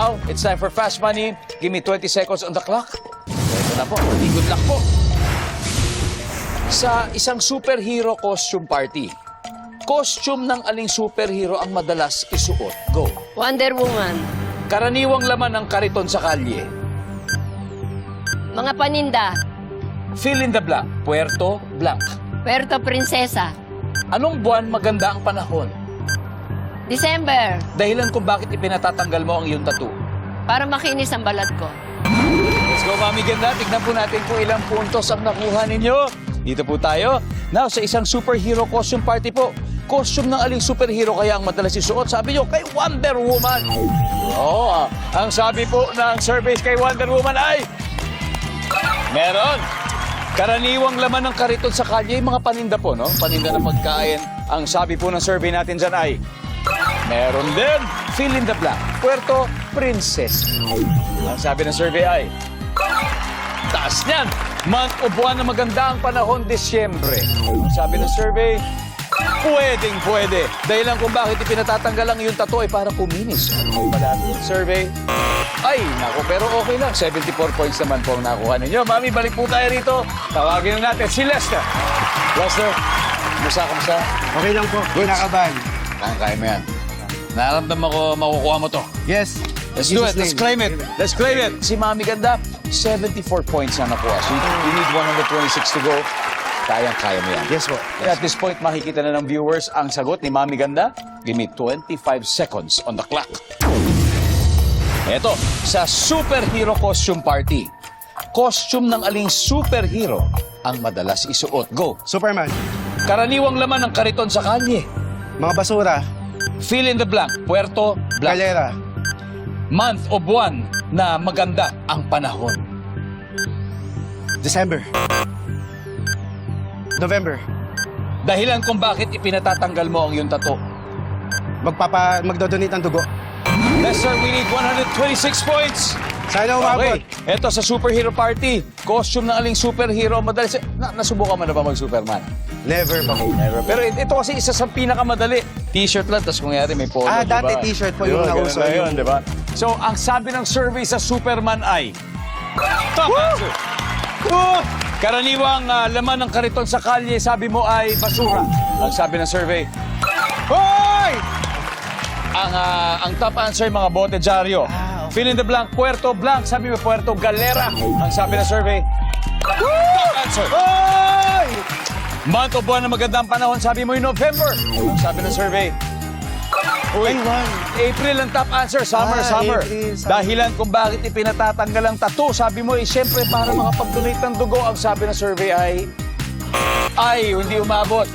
Now, it's time for Fast Money. Give me 20 seconds on the clock. Ito na po. Good luck po. Sa isang superhero costume party, costume ng aling superhero ang madalas isuot? Go. Wonder Woman. Karaniwang laman ng kariton sa kalye. Mga paninda. Fill in the blank. Puerto Blanc. Puerto Princesa. Anong buwan maganda ang panahon? December. Dahilan kung bakit ipinatatanggal mo ang iyong tattoo. Para makinis ang balat ko. Let's go, Mami Ganda. Tignan po natin kung ilang puntos ang nakuha ninyo. Dito po tayo. Now, sa isang superhero costume party po, costume ng aling superhero kaya ang madalas isuot? Sabi nyo, kay Wonder Woman. Oo, ah. ang sabi po ng surveys kay Wonder Woman ay... Meron. Karaniwang laman ng kariton sa kalye, yung mga paninda po, no? Paninda ng pagkain. Ang sabi po ng survey natin dyan ay... Meron din. Fill in the blank. Puerto Princesa. Ang sabi ng survey ay... Taas niyan. Month o buwan na maganda ang panahon, Disyembre. Ang sabi ng survey, pwedeng pwede. Dahilan kung bakit ipinatatanggal ang iyong tattoo ay para kuminis. Ano natin? Survey, ay, naku, pero okay lang. 74 points naman po ang nakuha ninyo. Mami, balik po tayo rito. Tawagin na natin si Lester. Lester, kumusta, kumusta? Okay lang po. Kinakabahan. Kaya, kaya mo yan. Nararamdaman ko makukuha mo to. Yes. Let's do it. Let's claim it. Let's claim it. Si Mami Ganda, 74 points na nakuha. So you need 126 to go. Kayang-kaya mo yan. Yes po. At this point, makikita na ng viewers ang sagot ni Mami Ganda. Give me 25 seconds on the clock. Eto, sa superhero costume party. Costume ng aling superhero ang madalas isuot. Go. Superman. Karaniwang laman ng kariton sa kalye. Mga basura. Fill in the blank. Puerto Blanc. Galera. month o buwan na maganda ang panahon. December. November. Dahilan kung bakit ipinatatanggal mo ang iyong tato. Magpapa, magdodonate ng dugo. Lester, we need 126 points. Sana umabot. Okay, eto sa superhero party. Costume ng aling superhero. Madalas, na, nasubukan mo na ba mag-Superman? Never pa. Never. Pero it- ito kasi isa sa pinakamadali. T-shirt lang, tapos kung yari may polo, Ah, dati t-shirt po yung Yun, ganun nauso, na yun, di ba? So, ang sabi ng survey sa Superman ay... Top answer. Karaniwang ah, laman ng kariton sa kalye, sabi mo ay basura. Ang sabi ng survey, Hoy! Ang, ah, ang top answer mga bote dyaryo. Ah, okay. Fill in the blank, Puerto Blanc. Sabi mo, Puerto Galera. Ang sabi ng survey, top answer. Hoy! Month o buwan na magandang panahon, sabi mo yung November. Ang sabi ng survey, Uy. April ang top answer, summer, Ah, summer. April, summer. Dahilan kung bakit ipinatatanggal ang tattoo, sabi mo, eh, siyempre para makapag-donate ng dugo, ang sabi ng survey ay, ay, hindi umabot.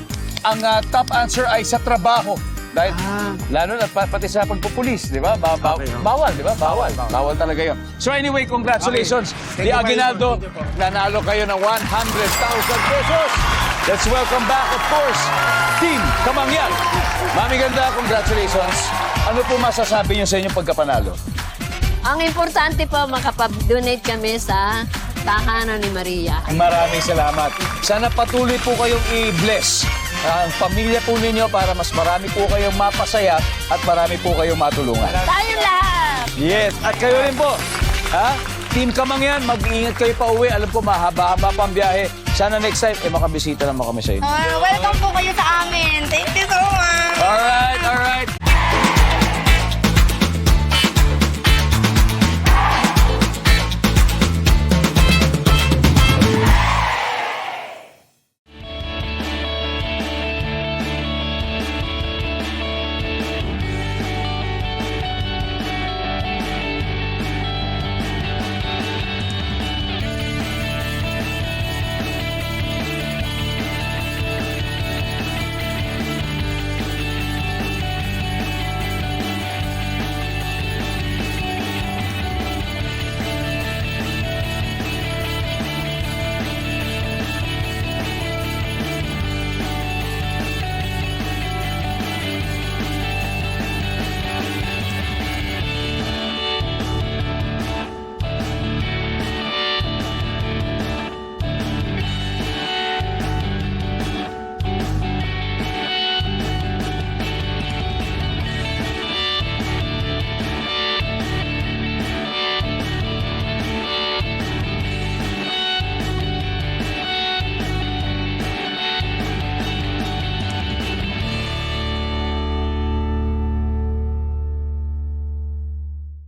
Ang ah, top answer ay sa trabaho. Dahil, Ah. lalo na pa- pati sa pagpupulis, di ba? Ba- ba- Okay, no? Bawal, di ba? Bawal. Bawal talaga yun. So anyway, congratulations. Di Okay. You, Aguinaldo, nanalo kayo ng 100,000 pesos. Let's welcome back, of course, Team Kamangyan. Mami Ganda, congratulations. Ano po masasabi niyo sa inyong pagkapanalo? Ang importante po, makapag-donate kami sa tahanan ni Maria. Maraming salamat. Sana patuloy po kayong i-bless ang pamilya po ninyo para mas marami po kayong mapasaya at marami po kayong matulungan. Tayong lahat! Yes, at kayo rin po. Ha? Team Kamangyan, mag-iingat kayo pa uwi. Alam ko, mahaba-haba pang biyahe. Sana next time, eh, makabisita naman kami sa inyo. Ah, welcome po kayo sa amin. Thank you so much. Alright, alright.